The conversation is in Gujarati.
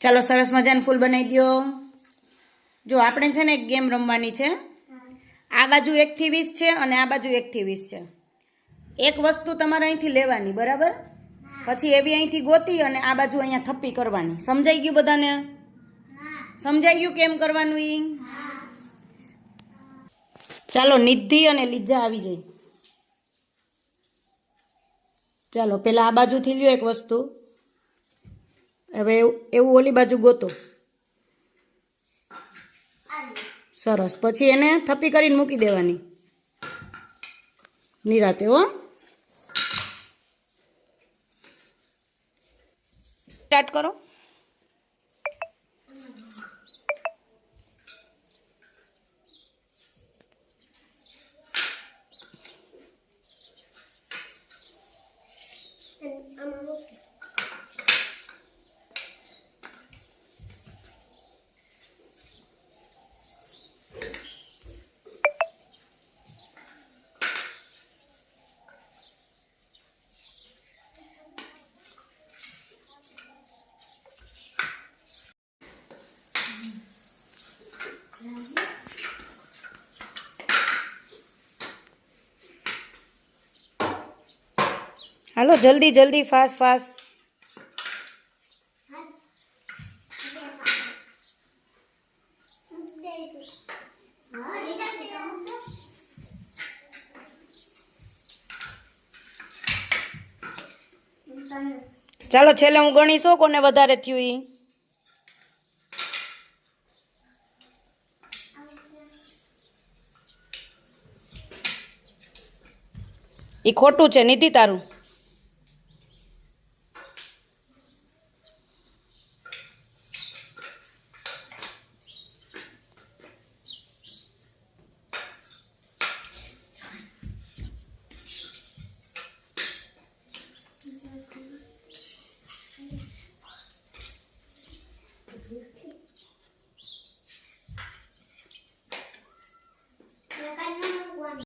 ચાલો સરસ મજાનું ફૂલ બનાવી દો જો આપણે છે ને એક ગેમ રમવાની છે. આ બાજુ એકથી વીસ છે અને આ બાજુ એકથી વીસ છે. એક વસ્તુ તમારે અહીંથી લેવાની, બરાબર? પછી એવી અહીંથી ગોતી અને આ બાજુ અહીંયા થપ્પી કરવાની. સમજાઈ ગયું બધાને? સમજાઈ ગયું કેમ કરવાનું ઈ? ચાલો નિધિ અને લીજા આવી જાય. ચાલો, પેલા આ બાજુથી લ્યો એક વસ્તુ. હવે એવું ઓલી બાજુ ગોતો. સરસ. પછી એને થપ્પી કરીને મૂકી દેવાની. નિરાતે, હો. સ્ટાર્ટ કરો. હાલો જલ્દી જલ્દી ફાસ્ટ ફાસ્ટ. ચાલો છેલ્લે હું ગણીશું કોને વધારે થયું ઈ? ઈ ખોટું છે નીતિ તારું.